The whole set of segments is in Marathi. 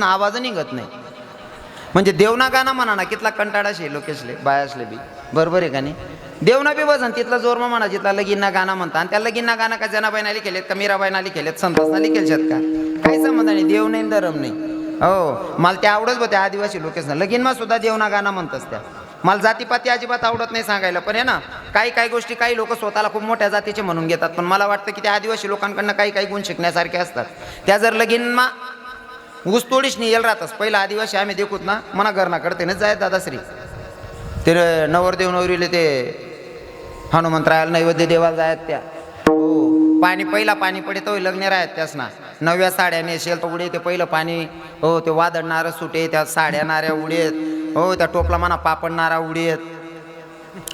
आवाज निघत नाही. म्हणजे देवना गाणं म्हणा ना कितला कंटाळा शे लोकेशले बायासले बी. बरोबर आहे का नाही? देवना बी बसन तिथला जोरमा म्हणा जिथला लगीनना गाणं म्हणता. आणि त्या लगीनना गाणं का जनाबाईना लिखेलेत का मीराबाईना लिखेलेत संतोषना लिखेल शेत का? काही संबंध नाही देव नाही धरम नाही. हो मला ते आवडत बघ त्या आदिवासी लोकेशन. लगीनमा सुद्धा देवना गाणं म्हणतच त्या. मला जातीपाती अजिबात आवडत नाही सांगायला पण आहे ना काही काही गोष्टी काही लोक स्वतःला खूप मोठ्या जातीचे म्हणून घेतात. पण मला वाटतं की त्या आदिवासी लोकांकडनं काही काही गुण शिकण्यासारखे असतात. त्या जर लगीनमा ऊस तोडीच नाही येईल राहतस पहिला आदिवासी आम्ही देखूत ना मना घरना करते ना जाय दादाश्री। ते नवरदेव नवरीले ते हनुमंतरायाला नैवेद्य देवाला जायत त्या। हो पाणी पहिला पाणी पडे तो लग्न राहत त्यास ना। नव्या साड्या नेसेल तर उडे ते पहिलं पाणी हो ते वादळणारं सुटे त्या साड्या नाऱ्या उडेत हो त्या टोपला म्हणा पापडणारा उडेत।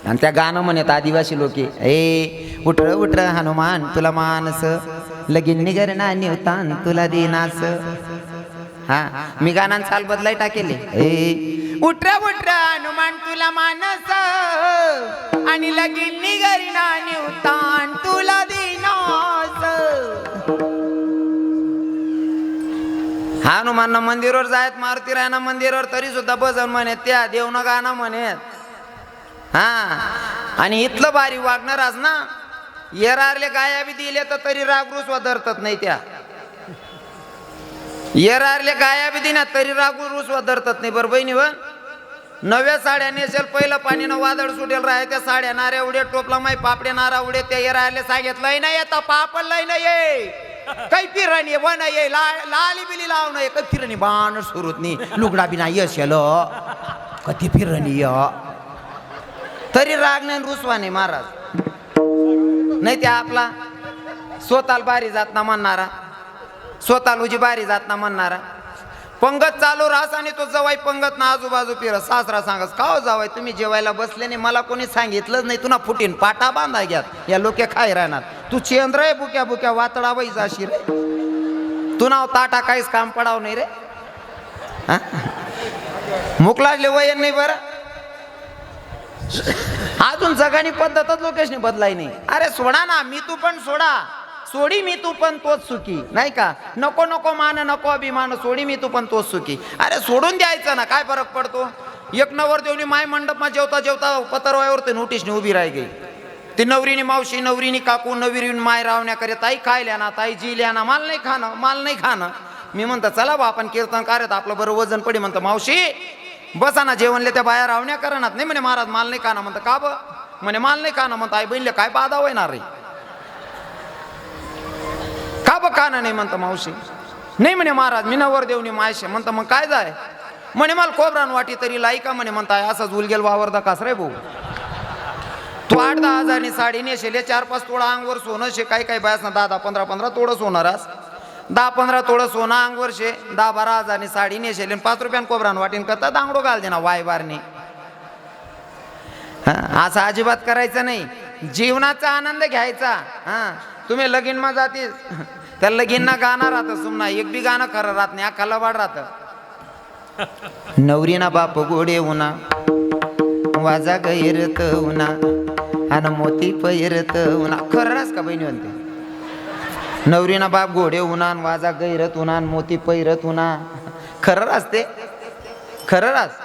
आणि त्या गाणं म्हणत आदिवासी लोके ए उठळ उठळ हनुमान तुला मानस लगीन निगर ना निवतान तुला देनास. हा मी गाणं चाल बदलाय टाकेले. उठरा उठरा हनुमान तुला मानस. आणि लगीन निगर ना निवतान तुला दिनास. हनुमान मंदिरावर जायत मारुती रायना मंदिरावर तरी सुद्धा भजन म्हणत त्या देवनं गाणं म्हणत हा. आणि इथलं भारी वागणार आज ना. येरारले गाया बी दिले तर तरी रागरूस धरतात नाही त्या. येरारले गाया बी दिना तरी रुसवा धरतात नाही. बरं बहिणी व नव्या साड्या नेसेल पहिलं पाणीनं वादळ सुटेल राय त्या साड्या नाऱ्या उडे टोपला माई पापडे नारा उडे त्या येरारले सांगितलं लय नाही येता पापड लय नाही ये. काही फिरणी वन ये ला- लाली बिली लाव ये काही फिरणी बाण सुरुत नाही. लुगडा बिना यश कधी फिरणी य. तरी राग नाही रुसवा नाही महाराज. नाही ते आपला स्वतःला बारी जात ना म्हणणारा. स्वतः लुजी बारी जात ना म्हणणारा. पंगत चालू राहस आणि तो जवाई पंगत ना आजूबाजू फिरत सासरा सांगस का हो तुम्ही जेवायला बसले नाही मला कोणी सांगितलंच नाही तुला फुटीन पाटा बांधा घ्यात. या लोके खाय राहणार. तू चेंद्र आहे बुक्या बुक्या वातडा बाई जाशी रे. तू नाव ताटा काहीच काम पडाव नाही रे. मुकलाजले वयन नाही बरं. अजून जगानी पद्धतच लोकेशने बदलाय नाही. अरे सोडा ना मी तू पण सोडा. सोडी मी तू पण तोच सुखी. नाही का? नको नको मान नको अभिमान सोडी मी तू पण तोच सुखी. अरे सोडून द्यायचं ना काय फरक पडतो? एक नवर देवनी माय मंडपमा जेवता जेवता पतरवायवर ते नोटीसने उभी राही गई. ती नवरीनी मावशी नवरीनी काकू नवरीन माय रावण्या ताई खायल्या ना ताई जिल्या ना माल नाही खाणं माल नाही खाणं. मी म्हणतो चला बा आपण कीर्तन करत आपलं बरं वजन पडी. म्हणतं मावशी बसा ना जेवणले त्या बाया रावण्या करणार नाही म्हणे महाराज माल नाही खाणं. म्हणतं का ब? म्हणे माल नाही खाणं. म्हणतं आई बहिणले काय बाधा होणार रे? का ना नाही म्हणतं मावशी? नाही म्हणे महाराज मी नवर देवनी मायशे. म्हणतं मग काय जाय? म्हणे मला कोबरान वाटी तरी लाई का म्हणे म्हणताय असाच उलगेल वावरदा कास रे भाऊ. तू आठ दहा हजारनी साडी नेशेले चार पाच तोडा अंगवर सोनं शे काही काही बायास ना दहा दहा पंधरा पंधरा तोडं सोनारास दहा पंधरा तोडं सोनं अंगवर शे दहा बारा हजारनी साडी नेशेले आणि पाच रुपयान कोबरान वाटीन करता दांगडो घाल दे ना वाय बारने हा, असं अजिबात करायचं नाही. जीवनाचा आनंद घ्यायचा. हा तुम्ही लगीन मा जातीस त्या लगीनना गाणं राहतं सुमना. एक बी गाणं खरं राहत नाही अख्खा लबाड राहतं. नवरीना बाप गोडे उना वाजा गैरत उना आणि मोती पैरत उना खरं रास का बहिणी म्हणते? नवरीना बाप घोडे उना वाजा गैरत उना मोती पैरत उना खरं रास ते? खरं रास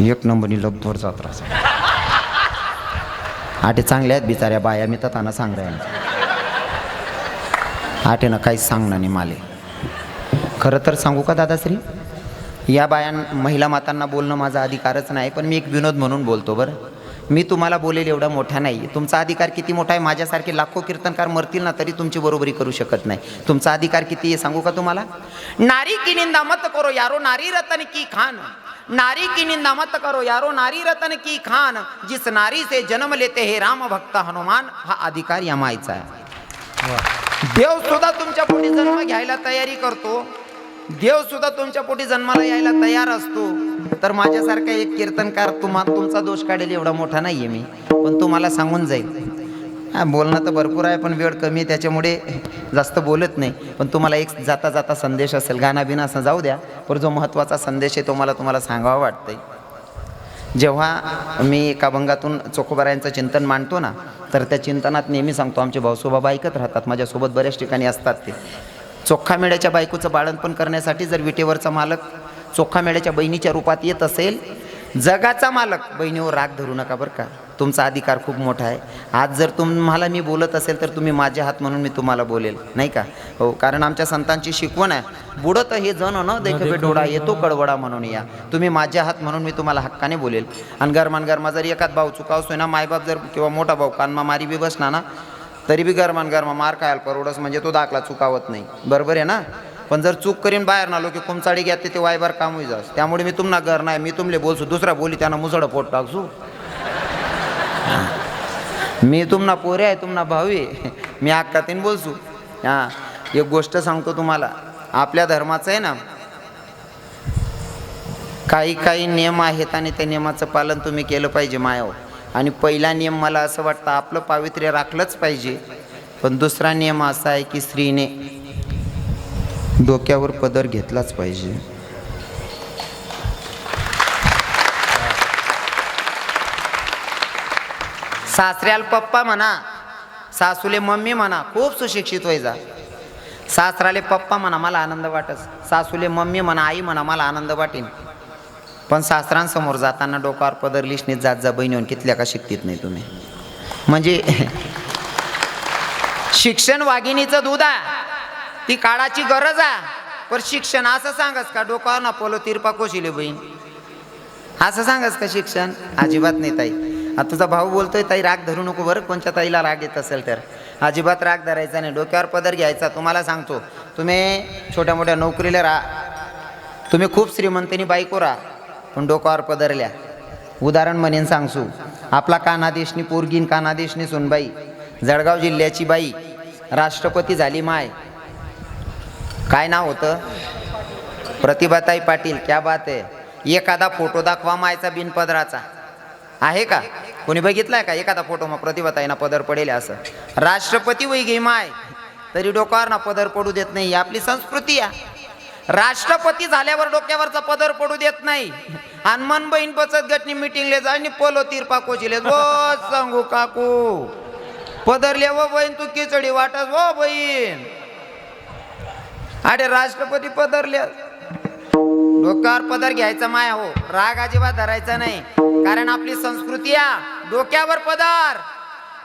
एक नंबरनी लगभर जात रास आटे चांगल्या आहेत बिचाऱ्या बाया मी तर त्यांना सांग आटे ना काहीच सांगणं नाही माले. खरं तर सांगू का दादाश्री? या बायां महिला मातांना बोलणं माझा अधिकारच नाही पण मी एक विनोद म्हणून बोलतो बरं. मी तुम्हाला बोलेल एवढा मोठा नाही. तुमचा अधिकार किती मोठा आहे माझ्यासारखे लाखो कीर्तनकार मरतील ना तरी तुमची बरोबरी करू शकत नाही. तुमचा अधिकार किती आहे सांगू का तुम्हाला? नारी की निंदा मत करो यारो नारी रतन की खान. नारी की निंदा मत करो यारो नारी रतन की खान. जिस नारी से जन्म लेते हे राम भक्त हनुमान हा अधिकार या मायचा आहे देव सुद्धा तुमच्या पोटी जन्म घ्यायला तयारी करतो. देव सुद्धा तुमच्या पोटी जन्माला यायला तयार असतो. तर माझ्यासारखा एक कीर्तनकार तुम्हा तुमचा दोष काढेल एवढा मोठा नाहीये मी. पण तुम्हाला सांगून जाईल. हा बोलणं तर भरपूर आहे पण वेळ कमी आहे त्याच्यामुळे जास्त बोलत नाही. पण तुम्हाला एक जाता जाता संदेश असेल गाणा बिना असं जाऊ द्या पण जो महत्त्वाचा संदेश आहे तो मला तुम्हाला सांगावा वाटतंय. जेव्हा मी एका अभंगातून चोखोबाऱ्यांचं चिंतन मांडतो ना तर त्या चिंतनात नेहमी सांगतो आमचे भाऊसोबाबा ऐकत राहतात माझ्यासोबत बऱ्याच ठिकाणी असतात ते. चोख्खा मेळ्याच्या बायकोचं बाळणपण करण्यासाठी जर विटेवरचा मालक चोख्खा मेळ्याच्या बहिणीच्या रूपात येत असेल जगाचा मालक बहिणीवर राग धरू नका बरं का. तुमचा अधिकार खूप मोठा आहे. आज जर तुम्हाला मी बोलत असेल तर तुम्ही माझे हात म्हणून मी तुम्हाला बोलेल नाही का? हो कारण आमच्या संतांची शिकवण आहे. बुडत हे जण न देखवे डोळा येतो कडवडा म्हणून या. तुम्ही माझे हात म्हणून मी तुम्हाला हक्काने बोलेल. आणि गरमान गरमा जर एखाद भाऊ चुकावसोय ना मायबाप जर किंवा मोठा भाऊ कानमा मारी बी बसना ना तरी बी गरमान गरमा मार खायला परवडस म्हणजे तो दाखला चुकावत नाही. बरोबर आहे ना? पण जर चूक करीन बाहेर नालो की कुमचाडी घ्या ते वायबार काम होई जास. त्यामुळे मी तुम्हाला घर नाही मी तुमले बोलसू दुसरा बोली त्यांना मुसळं पोट टाकसू. मी तुम्हाला पोरे आहे तुम्हाला भावी मी अक्कातीन बोलसू हां. एक गोष्ट सांगतो तुम्हाला. आपल्या धर्माचं आहे ना काही काही नियम आहेत आणि त्या नियमाचं पालन तुम्ही केलं पाहिजे मायाव आणि पहिला नियम मला असं वाटतं आपलं पावित्र्य राखलंच पाहिजे. पण दुसरा नियम असा आहे की स्त्रीने डोक्यावर पदर घेतलाच पाहिजे. सासऱ्याला पप्पा म्हणा सासूले मम्मी म्हणा खूप सुशिक्षित व्हायचा सासराले पप्पा म्हणा मला आनंद वाटस. सासूले मम्मी म्हणा आई म्हणा मला आनंद वाटेन. पण सासरांसमोर जाताना डोकावर पदर लिशनीत जात जा बहिणीवर कितल्या का शिकतीत नाही तुम्ही. म्हणजे शिक्षण वाघिणीचं दूध आहे ती काळाची गरज आहे पण शिक्षण असं सांगस का डोकावर ना पोलो तिरपा कोशिले बहीण. असं सांगस का शिक्षण? अजिबात नाही ताई. आता तुझा भाऊ बोलतोय ताई राग धरू नको बरं. कोणत्या ताईला राग येत असेल तर? अजिबात राग धरायचा नाही. डोक्यावर पदर घ्यायचा. तुम्हाला सांगतो तुम्ही छोट्या मोठ्या नोकरीला राहा तुम्ही खूप श्रीमंतीनी बायको राहा पण डोक्यावर पदरल्या उदाहरण म्हणेन सांगसू. आपला कानादेशनी पोरगीन कानादेशनी सुनबाई. जळगाव जिल्ह्याची बाई. राष्ट्रपती झाली माय. काय नाव होतं? प्रतिभाताई पाटील. क्या बात आहे. एखादा फोटो दाखवा मायचा बिनपदराचा. आहे का? कोणी बघितलाय का? एखादा फोटो प्रतिभाताईना पदर पडेल असं. राष्ट्रपती वय घे माय. तरी डोक्यावर ना पदर पडू देत नाही. आपली संस्कृती आहे राष्ट्रपती झाल्यावर डोक्यावरचा पदर पडू देत नाही. आणि मन बहीण बचत गटनी मिटिंगले जा आणि पोलो तिरपा कोचिले गो सांगू काकू. पदरले व बहीण तू खिचडी वाटस वो हो, बहीण. अरे राष्ट्रपती पदरले डोक्यावर पदर घ्यायचा माया हो. राग अजिबात धरायचा नाही. कारण आपली संस्कृती आहे डोक्यावर पदार.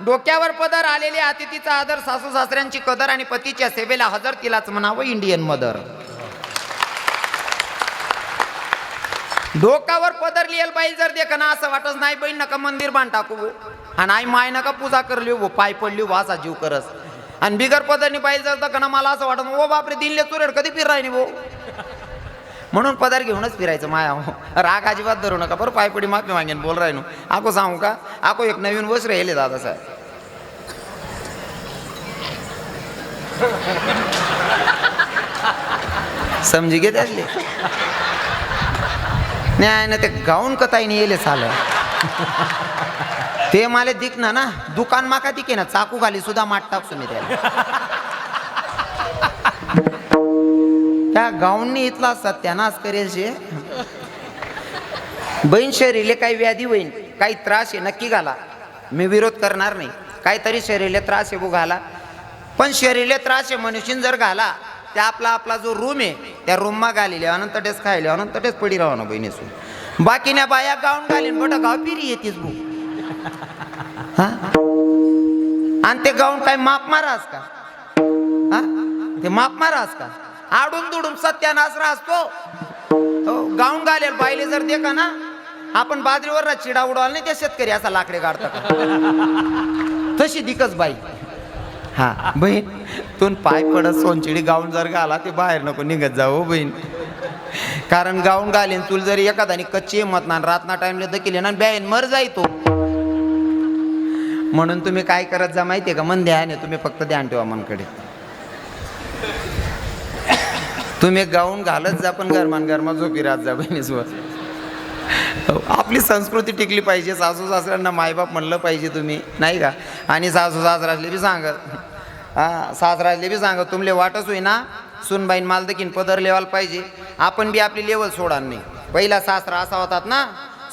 डोक्यावर पदर आलेले अतिथीचा आदर सासू सासऱ्यांची कदर आणि पतीच्या सेवेला हजर तिलाच म्हणावं इंडियन मदर. डोक्यावर पदर लिहिल पाहिजे जर देख ना असं वाटत नाही बहीण नका मंदिर बांध टाकू आणि आई माय नका पूजा करली वो पाय पडली हो, वासा जीव करस. आणि बिगर पदरनी पाहिजे जर का मला असं वाटत ओ बापरे दिनले चुरेड कधी फिरायनी भो? म्हणून पदार घेऊनच फिरायचं. माया हो राग अजिबात धरू नका. बरं पायपडी माफी मागेन बोल राहिनो आको सांगू का? आको एक नवीन वस्त्र येले दादा साहेब. समजी घेत असले नाही ना ते गाऊन कताईने येले चाल ते मला दिक ना. ना दुकान माका दिके ना चाकू खाली सुद्धा माठ टाकसू मी त्याला. त्या गाऊननी इथला सत्यानाश करेल शे. बहीण शरीरले काही व्याधी होईन काही त्रास आहे नक्की घाला. मी विरोध करणार नाही. काहीतरी शरीरले त्रास आहे घाला. पण शरीरले त्रास आहे मनुष्यन जर घाला त्या आपला आपला जो रूम आहे त्या रूममा घालेले अनंत टेस खायले अनंत टेस पडी राहा ना बहिणीसून बाकीने बाया गाऊन घालीन बट गाव पिरी येतेच भू आणि ते गाऊन काय माप मारास का? हा? ते माप मारास का? आडून दुडून सत्यानाश असतो. हो गाऊन घालेल बायले जर दे का ना आपण बाजरीवर चिडा उडवाल नाही त्या शेतकरी असा लाकडे काढता तशी दिकच बाई. हा बहीण तून पाय पडत सोनचिडी गाऊन जर घाला ते बाहेर नको निघत जाऊ हो बहीण. कारण गाऊन घालीन तुला जर एखादानी कच्ची हिंमत ना रातना टाइमला दखील ना बॅन मर जाई तो. म्हणून तुम्ही काय करत जा माहितीये का? मन ध्यान आहे तुम्ही फक्त ध्यान ठेवा मनकडे. तुम्ही गाऊन घालत जा पण गरमान गरमा झोपी राहत जा बहिणीसोबत. आपली संस्कृती टिकली पाहिजे सासू सासऱ्यांना मायबाप म्हणलं पाहिजे तुम्ही नाही का? आणि सासू सासरासले बी सांगत हा सासरासले बी सांगत तुमले वाटच होईना सुनबाईन मालदकीन पदर लेवाल पाहिजे. आपण बी आपली लेवल सोडा नाही. पहिला सासरा असा होतात ना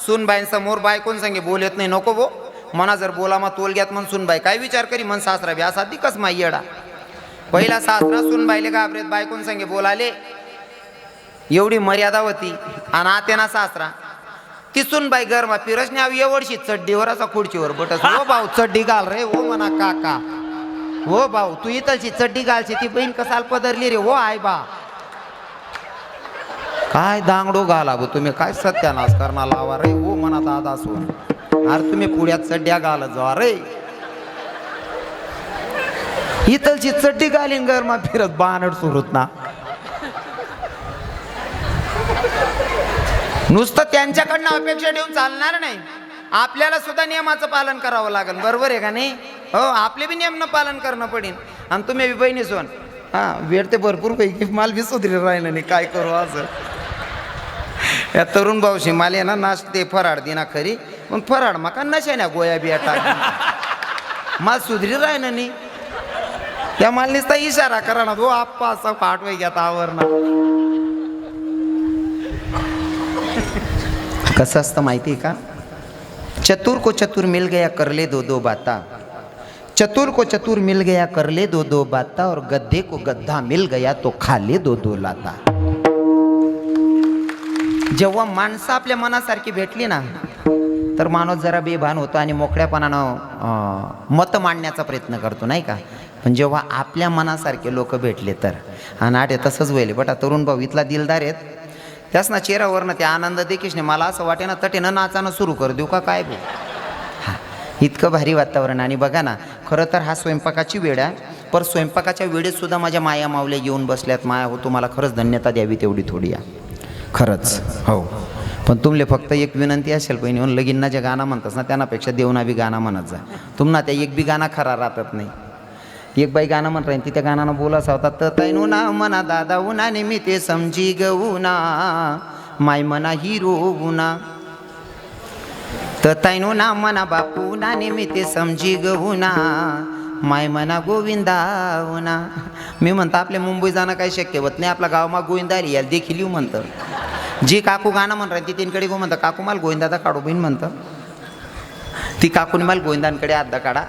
सुनबाईन समोर बायकोन संगे बोलत नाही नको बो मना जर बोला मग तोल घ्यात म्हण सुनबाई काय विचार करी मन सासरा बी असा दिकच माई येडा. पहिला सासरा सून बायले घाबरेत बायकून संगे बोलाले एवढी मर्यादा होती. आणि आतेना सासरा ती सुनबाई गरमा फिरस नाव एवढशी चड्डीवर असा खुर्चीवर बटस हो भाऊ चड्डी घाल रे हो म्हणा काका. हो भाऊ तू इथलची चड्डी घालची ती बहीण कसाल पदरली रे हो आय बा. काय दांगडो घाला गो तुम्ही काय सत्यानाश करणार लावा रे हो म्हणा दादा सून अरे तुम्ही पुढ्यात चड्ड्या घालत जा रे. इथलची चड्डी घालीन गरमा फिरत बानड सुरत ना. नुसतं त्यांच्याकडनं अपेक्षा ठेवून चालणार नाही. आपल्याला सुद्धा नियमाचं पालन करावं लागेल. बरोबर आहे का नाही? हो आपले बी नियमनं पालन करणं पडेल आणि तुम्ही बी बहिणी सोन. हा वेळ ते भरपूर पैकी माल बी सुधरी राहिलं नाही. काय करू असं? या तरुण भाऊशी माल ना ना नाचते फराड दिना खरी. पण फराड माका नशा ना गोया बिया टाक माल सुधरी राहिलं नाही. त्या मालनीचा इशारा करा ना तो आप्पा असा पाठवाय घ्या आवरणा कसं असतं माहिती का? चतुर को चतुर मिल गया, कर ले दो दो बाता। चतुर को चतुर मिल गया, कर ले दो दो बाता, और गद्दे को गद्दा मिल गया तो खा ले दो दो लाता। जेव्हा माणसं आपल्या मनासारखी भेटली ना तर माणूस जरा बेभान होतो आणि मोकळ्यापणानं मत मांडण्याचा प्रयत्न करतो नाही का? पण जेव्हा आपल्या मनासारखे लोक भेटले तर आणि आठ तसंच होईल. बटा तरुण भाऊ इथला दिलदार आहेत. त्याच ना चेहऱ्यावरनं ते आनंद देखील नाही. मला असं वाटे ना तटेनं नाचानं सुरू कर देऊ का काय भाऊ हां इतकं भारी वातावरण. आणि बघा ना खरं तर हा स्वयंपाकाची वेळ आहे. पर स्वयंपाकाच्या वेळेतसुद्धा माझ्या माया मावल्या येऊन बसल्यात. माया हो तुम्हाला खरंच धन्यता द्यावी तेवढी थोडी आहे. खरंच हो. पण तुमले फक्त एक विनंती असेल पण येऊन लगीनना जे गाणं म्हणतात ना त्यांनापेक्षा देवना बी गाणं म्हणत जा. तुम्हाला त्या एक बी गाणं खरा राहतात नाही. एक बाई गाणं म्हणत राहीन तिथे गाणं बोलाच होता तर तैनू ना म्हणा दादा उना मी ते समजी गऊना माय म्हणा हिरो उना. तर तैनू ना म्हणा बापू ना मी ते समजी गऊना माय म्हणा गोविंदा उना. मी म्हणतो आपल्या मुंबई जाणं काही शक्य होत नाही आपला गाव मग गोविंदा याला देखील येऊ म्हणतं. जी काकू गाणं म्हण राहील ती तीनकडे गो म्हणतं काकू मला गोविंदादा काढू बहीण म्हणतं. ती काकून मला गोविंदांकडे आद्दा काढा.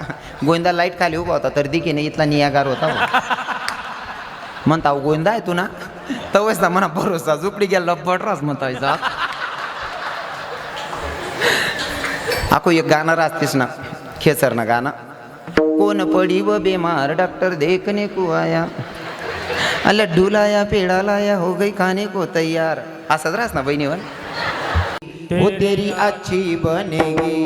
गोविंदा लाइट खाली उभा होता तर दिकीने इथला नियागार होता म्हणता अहो, गोविंदा आहे तू ना? तवस ना म्हणा भरोसा झोपडी गेला बटरास म्हणता येचा आको एक गाणं राहतेस ना खेचर ना गाणं. कोण पडी व बेमार डॉक्टर देखने को आया. लड्डू लाया पेड़ा लाया हो गई खाने को तैयार. असंच राहस ना बहिणीवर? वो तेरी अच्छी बनेगी.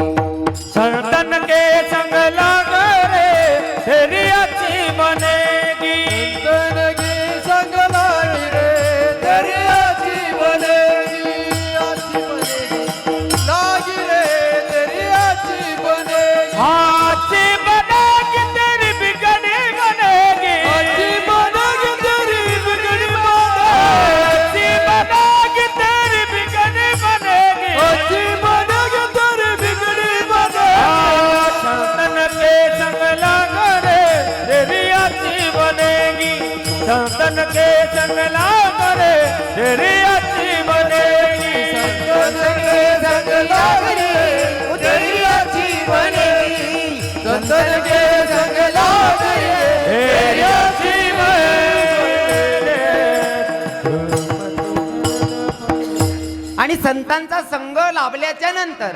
संतन के संग लग रे तेरी संग रे तेरी अच्छी बनेगी संग रे तेरी अच्छी बनेगी संग रे तेरी अच्छी आणि संतांचा संघ लाभल्याच्या नंतर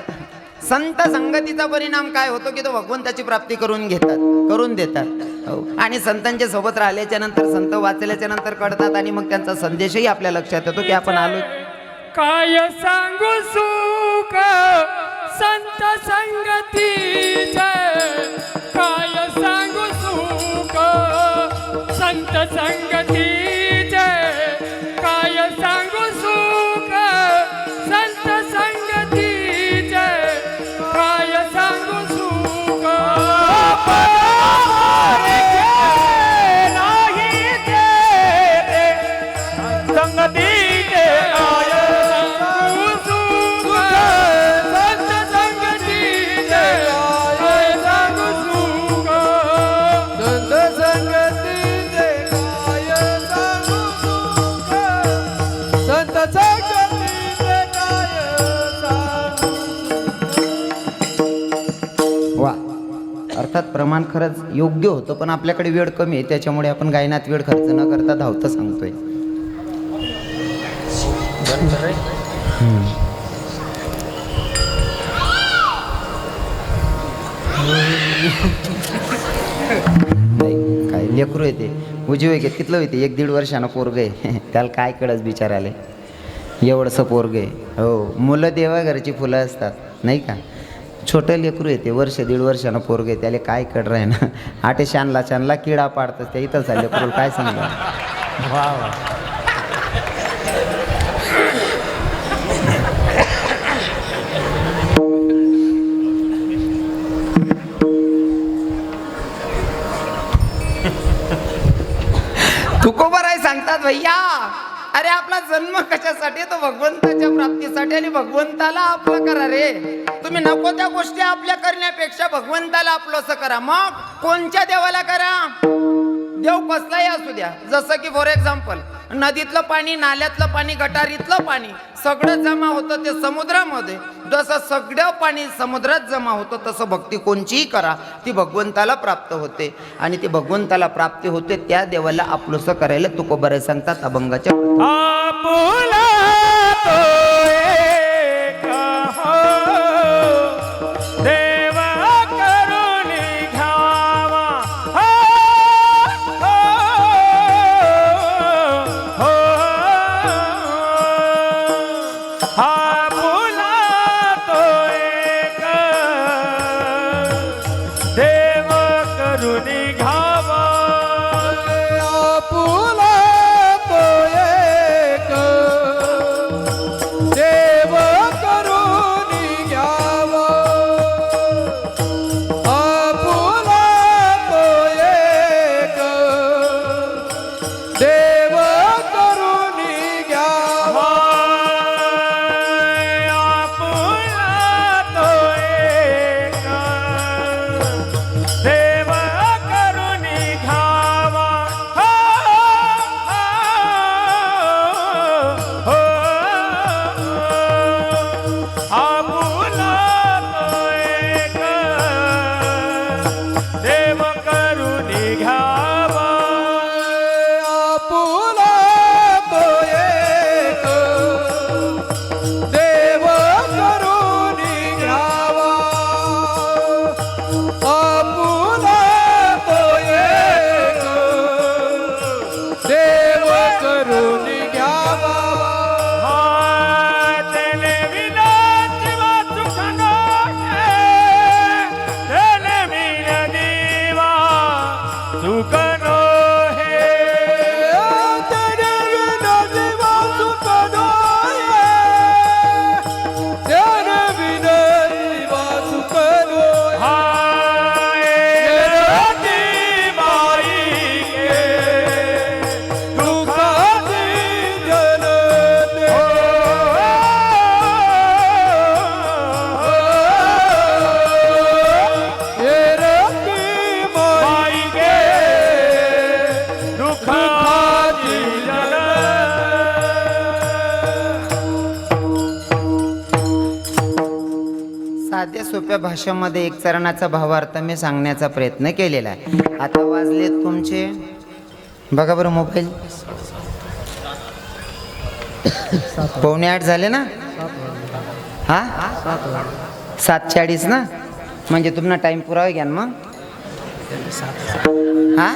संत संगतीचा परिणाम काय होतो की तो भगवंताची प्राप्ती करून घेतात करून देतात. हो. आणि संतांच्या सोबत राहिल्याच्या नंतर संत वाचल्याच्या नंतर कळतात आणि मग त्यांचा संदेशही आपल्या लक्षात येतो की आपण आलो. काय सांगू सुख? संत संगती काय सांगू सुख? संत संगती प्रमाण खरंच योग्य होतं पण आपल्याकडे वेळ कमी आहे त्याच्यामुळे आपण गायनात वेळ खर्च न करता धावतं सांगतोय. नाही काय लेकरू येते उजवे घेत कितलं होते? एक दीड वर्षानं पोरग आहे. त्याला काय कळस बिचाराले? एवढंसं पोरग आहे. हो मुलं देवाघरची फुलं असतात नाही का? छोटं लेकरू येते वर्ष दीड वर्षानं पोरग आहे त्याला काय कळ राही ना? आटे शानला शानला किडा पाडतात त्या इथं चालले लेकरू काय सांगा तुकोबर आहे सांगतात भैया. अरे आपला जन्म कशासाठी? तो भगवंताच्या प्राप्तीसाठी आणि भगवंताला आपलं करा रे. तुम्ही नको त्या गोष्टी आपल्या करण्यापेक्षा भगवंताला आपलं असं करा. मग कोणत्या देवाला करा? देव कसलाही असू द्या. जसं की फॉर एक्झाम्पल नदीतलं पाणी नाल्यातलं पाणी गटारीतलं पाणी सगळं जमा होतं ते समुद्रामध्ये. जसं सगळं पाणी समुद्रात जमा होतं तसं भक्ती कोणचीही करा. ती भगवंताला प्राप्त होते. आणि ती भगवंताला प्राप्ती होते त्या देवाला आपलंसं करायला तुको बरे सांगतात अभंगाच्या भाषेमध्ये एक चरणाचा भावार्थ मी सांगण्याचा प्रयत्न केलेला आहे. आता वाजले तुमचे? बघा बरं मोबाईल. पावणे आठ झाले ना? हा? सात चाळीस ना? म्हणजे तुम्हाला टाइम पुरावा घ्या ना मग. हा?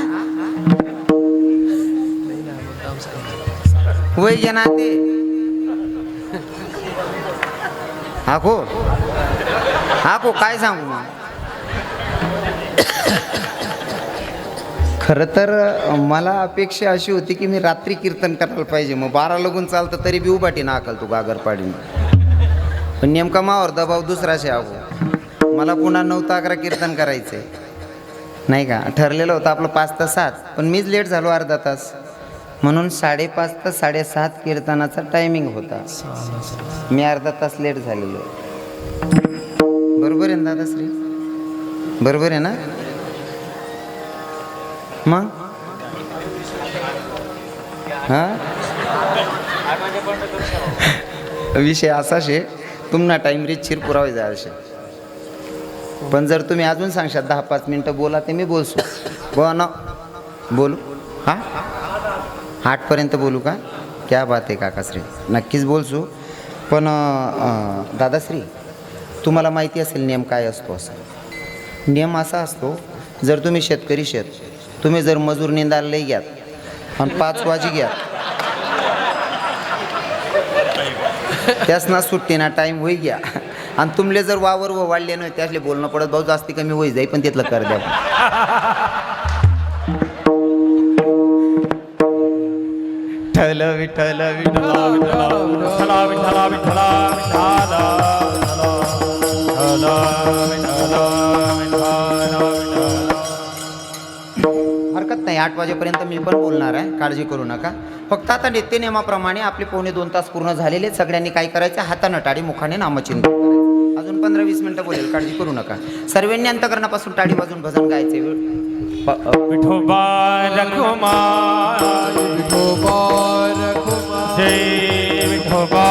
वय घ्या ना ते हा को? हा काय सांगू मग? खरं तर मला अपेक्षा अशी होती की मी रात्री कीर्तन करायला पाहिजे. मग बारा लगून चालतं तरी बी उभाटी ना अकल तू गागरपाडी पण नेमका मावर दबाव दुसराशे आहो मला पुन्हा नऊ ते अकरा कीर्तन करायचंय. नाही का? ठरलेलं होतं आपलं पाच तास सात पण मीच लेट झालो अर्धा तास. म्हणून साडेपाच ते साडेसात कीर्तनाचा टायमिंग होता. मी अर्धा तास लेट झालेलो. बरोबर आहे ना दादाश्री? बरोबर आहे ना? मग? हां? विषय असा शे तुम्हाला टाईम रीच पुरावी पुरावे जायचे. पण जर तुम्ही अजून सांगशात दहा पाच मिनटं बोला ते मी बोलसो बोला ना. बोलू? हां? आठपर्यंत बोलू का? क्या बात आहे काकाश्री. नक्कीच बोलसू पण दादाश्री तुम्हाला माहिती असेल नियम काय असतो असा नियम असा असतो जर तुम्ही शेतकरी शेत तुम्ही जर मजूर निंदायला लई घ्यात आणि पाच वाजी घ्या त्यासना सुट्टी ना टाईम होई घ्या आणि तुमले जर वावर व वाढले नाही त्यासले बोलणं पडत भाऊ जास्ती कमी होई जाई पण तिथलं कर द्या ठल विठ्ठल विठ्ठल विठ्ठला विठ्ठला विठ्ठला विठ्ठला विठ्ठला हरकत नाही आठ वाजेपर्यंत मी पण बोलणार आहे काळजी करू नका. फक्त आता नित्य नियमाप्रमाणे आपले पावणे दोन तास पूर्ण झालेले. सगळ्यांनी काय करायचं? हातानं टाळी मुखाने करायचं. अजून पंधरा वीस मिनिटं बोलेल काळजी करू नका. सर्वांनी अंतकरणापासून टाळी वाजून भजन गायचे. विठोबा रखुमा विठोबा रखुमा जय विठोबा रखुमा रखुमा विठोबा